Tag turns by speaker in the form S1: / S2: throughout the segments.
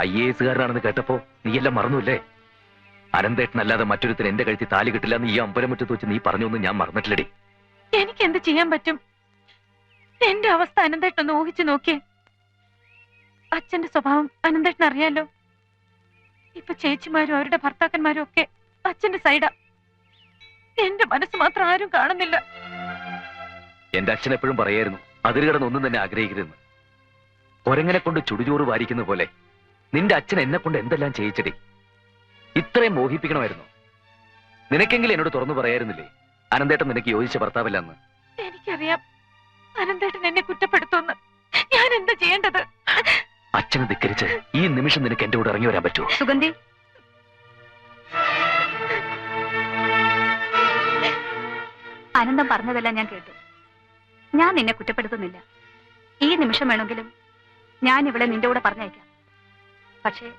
S1: I A എസുകാരനാണെന്ന് കേട്ടപ്പോ നീയെല്ലാം മറന്നുല്ലേ? അനന്തേട്ടനല്ലാതെ മറ്റൊരുത്തിന് എന്റെ കഴുത്തി താലി കിട്ടില്ല എന്ന് ഈ അമ്പലമുറ്റത്ത് വെച്ച് നീ പറഞ്ഞൊന്നും ഞാൻ മറന്നിട്ടില്ലടി.
S2: എനിക്ക് എന്ത് ചെയ്യാൻ പറ്റും? എന്റെ അവസ്ഥ അനന്തേട്ടൊന്ന് ഊഹിച്ചു നോക്കിയേ. അച്ഛന്റെ സ്വഭാവം അനന്തേട്ടൻ അറിയാലോ? ഇപ്പൊ ചേച്ചിമാരും അവരുടെ ഭർത്താക്കന്മാരും ഒക്കെ അച്ഛന്റെ സൈഡാ. എന്റെ മനസ്സ് മാത്രം ആരും കാണുന്നില്ല.
S1: എന്റെ അച്ഛൻ എപ്പോഴും പറയായിരുന്നു അതിൽ കിടന്ന് ഒന്നും തന്നെ ആഗ്രഹിക്കരുതെന്ന്. കൊരങ്ങനെ കൊണ്ട് ചുടുചോറ് വാരിക്കുന്ന പോലെ നിന്റെ അച്ഛൻ എന്നെ കൊണ്ട് എന്തെല്ലാം ചെയ്യിച്ചടി? ഇത്രയും മോഹിപ്പിക്കണമായിരുന്നു. നിനക്കെങ്കിലും എന്നോട് തുറന്നു പറയായിരുന്നില്ലേ? അനന്തേട്ടൻ നിനക്ക് യോജിച്ച ഭർത്താവില്ലെന്ന്?
S2: എനിക്കറിയാം. അനന്തേട്ടൻ എന്നെ കുറ്റപ്പെടുത്തുമെന്ന്. ഞാൻ എന്താ ചെയ്യേണ്ടത്?
S1: അച്ഛനെ ധിക്കരിച്ച് ഈ നിമിഷം നിനക്ക് എന്റെ കൂടെ ഇറങ്ങി വരാൻ പറ്റുമോ?
S2: സുഗന്ധി.
S3: അനന്തം പറഞ്ഞതെല്ലാം ഞാൻ കേട്ടു. ഞാൻ നിന്നെ കുറ്റപ്പെടുത്തുന്നില്ല. ഈ നിമിഷം വേണമെങ്കിലും ഞാൻ ഇവിടെ നിന്റെ കൂടെ പറഞ്ഞയക്കാം. പക്ഷേ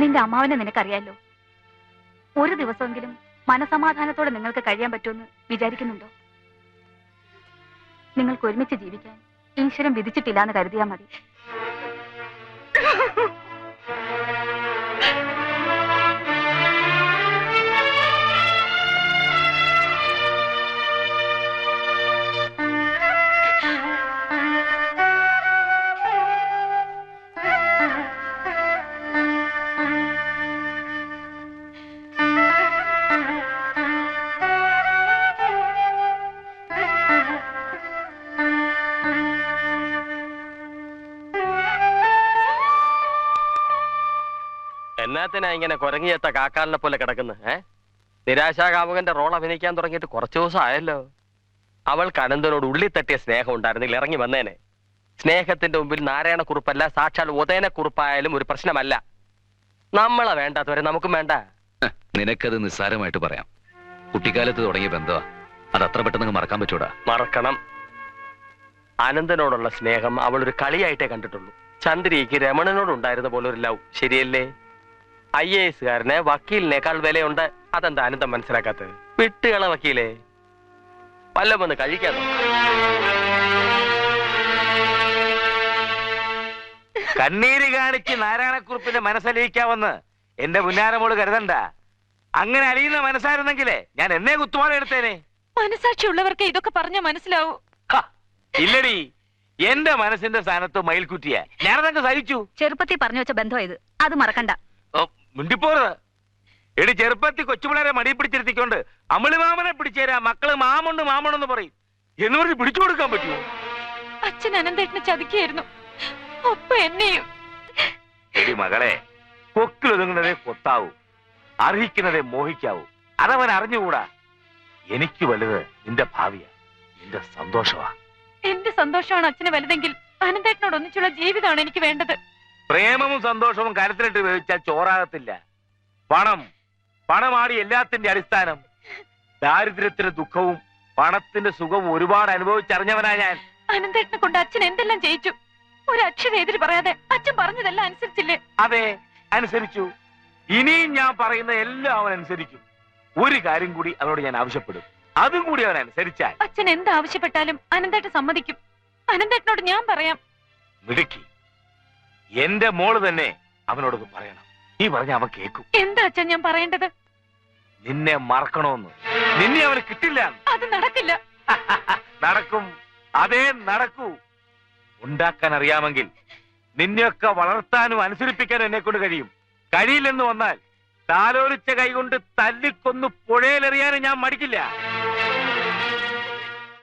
S3: നിന്റെ അമ്മാവനെ നിനക്കറിയാലോ? ഒരു ദിവസമെങ്കിലും മനസമാധാനത്തോടെ നിങ്ങൾക്ക് കഴിയാൻ പറ്റുമെന്ന് വിചാരിക്കുന്നുണ്ടോ? നിങ്ങൾക്ക് ഒരുമിച്ച് ജീവിക്കാൻ ഈശ്വരൻ വിധിച്ചിട്ടില്ല എന്ന് കരുതിയാൽ മതി.
S4: എന്നാത്തിനാ ഇങ്ങനെ കുരങ്ങിയെത്ത കാക്കാലിനെ പോലെ കിടക്കുന്നത് ഏ? നിരാശാകാമുകന്റെ റോൾ അഭിനയിക്കാൻ തുടങ്ങിയിട്ട് കുറച്ചു ദിവസം ആയല്ലോ. അവൾക്ക് അനന്തനോട് ഉള്ളി തട്ടിയ സ്നേഹം ഉണ്ടായിരുന്നില്ല ഇറങ്ങി വന്നേനെ. സ്നേഹത്തിന്റെ മുമ്പിൽ നാരായണക്കുറുപ്പല്ല സാക്ഷാൽ ഉദയനക്കുറിപ്പായാലും ഒരു പ്രശ്നമല്ല. നമ്മളെ വേണ്ടാത്തവരെ നമുക്കും വേണ്ട.
S1: നിനക്കത് നിസ്സാരമായിട്ട് പറയാം. കുട്ടിക്കാലത്ത് തുടങ്ങിയ ബന്ധമാ അത് അത്ര പെട്ടെന്ന് മറക്കാൻ പറ്റൂടാ.
S4: മറക്കണം. അനന്തനോടുള്ള സ്നേഹം അവൾ ഒരു കളിയായിട്ടേ കണ്ടിട്ടുള്ളൂ. ചന്ദ്രിക്ക് രമണനോടുണ്ടായിരുന്ന പോലെ ഒരു ലവ്. ശരിയല്ലേ? ഐ എ എസുകാരന് വക്കീലിനേക്കാൾ വിലയുണ്ട്. അതെന്താ അനന്തം മനസ്സിലാക്കാത്തത്? വിട്ടുകള വക്കീലേ. വല്ലം ഒന്ന് കഴിക്കാൻ
S5: കണ്ണീര് കാണിച്ച് നാരായണക്കുറിപ്പിന്റെ മനസ്സലിയിക്കാവെന്ന് എന്റെ പുന്നാരമോട് കരുതണ്ട. അങ്ങനെ അലിയുന്ന മനസ്സായിരുന്നെങ്കിലേ ഞാൻ എന്നെ കുത്തുമാല എടുത്തേനെ.
S2: മനസാക്ഷിയുള്ളവർക്ക് ഇതൊക്കെ പറഞ്ഞാൽ മനസ്സിലാവൂ.
S5: ഇല്ലടി. എന്റെ മനസ്സിന്റെ സ്ഥാനത്ത് മയിൽക്കുറ്റിയ. ഞാനതങ്ങ് സഹിച്ചു.
S3: ചെറുപ്പത്തിൽ പറഞ്ഞു വെച്ച ബന്ധം ഇത്. അത് മറക്കണ്ട.
S5: ഓ, മിണ്ടിപ്പോറുത് എടി ചെറുപ്പത്തിൽ കൊച്ചുപിള്ളേരെ മടി പിടിച്ചിരുത്തിക്കൊണ്ട് അമിളിമാമനെ പിടിച്ചേരാ. മക്കൾ മാമുണ്ട് മാമണെന്ന് പറയും. എന്ന് പറഞ്ഞ് പിടിച്ചു കൊടുക്കാൻ പറ്റുമോ?
S2: അച്ഛൻ അനന്തേട്ടനെ ചതിക്കായിരുന്നു. ഒപ്പ എന്നെയും.
S5: എടി മകളെ കൊക്കിലൊതുങ്ങുന്നതേ കൊത്താവൂ. അർഹിക്കുന്നതേ മോഹിക്കാവൂ. അതവൻ അറിഞ്ഞുകൂടാ. എനിക്ക് വലുത് നിന്റെ ഭാവിയാ. നിന്റെ സന്തോഷമാ.
S2: എന്റെ സന്തോഷമാണ് അച്ഛന് വലുതെങ്കിൽ അനന്തേട്ടനോട് ഒന്നിച്ചുള്ള ജീവിതമാണ് എനിക്ക് വേണ്ടത്.
S5: പ്രേമവും സന്തോഷവും കരുത്തിലിട്ട് വേവിച്ചാൽ ചോറാകത്തില്ല. പണം പണമാണ് എല്ലാത്തിന്റെ അടിസ്ഥാനം. ദാരിദ്ര്യത്തിന്റെ ദുഃഖവും പണത്തിന്റെ സുഖവും ഒരുപാട് അനുഭവിച്ചറിഞ്ഞവനാ ഞാൻ.
S2: അനന്തേട്ടനെ കൊണ്ട് അച്ഛൻ എന്തെല്ലാം ചെയ്യിച്ചു? ഒരു അക്ഷരം എതിര് പറയാതെ അച്ഛൻ പറഞ്ഞതെല്ലാം അനുസരിച്ചില്ലേ?
S5: അതെ അനുസരിച്ചു. ഇനിയും ഞാൻ പറയുന്ന എല്ലാം അവൻ അനുസരിക്കും. ഒരു കാര്യം കൂടി അവനോട് ഞാൻ ആവശ്യപ്പെടും. അതും കൂടി അവൻ അനുസരിച്ചാൽ
S2: അച്ഛൻ എന്ത് ആവശ്യപ്പെട്ടാലും അനന്തേട്ടൻ സമ്മതിക്കും. അനന്തേട്ടനോട് ഞാൻ പറയാം.
S5: മിടുക്കി. എന്റെ മോൾ തന്നെ അവനോട് പറയണം. നീ പറഞ്ഞ അവൻ കേക്കും
S2: എന്താ അച്ഛൻ ഞാൻ പറയേണ്ടത്?
S5: നിന്നെ മറക്കണോന്ന്. നിന്നെ അവന് കിട്ടില്ല.
S2: അത് നടക്കില്ല.
S5: നടക്കും. അതേ നടക്കൂ. ഉണ്ടാക്കാൻ അറിയാമെങ്കിൽ നിന്നെയൊക്കെ വളർത്താനും അനുസരിപ്പിക്കാനും എന്നെ കൊണ്ട് കഴിയും. കഴിയില്ലെന്ന് വന്നാൽ താലോലിച്ച കൈകൊണ്ട് തല്ലിക്കൊന്ന് പുഴയിലെറിയാനും ഞാൻ മടിക്കില്ല.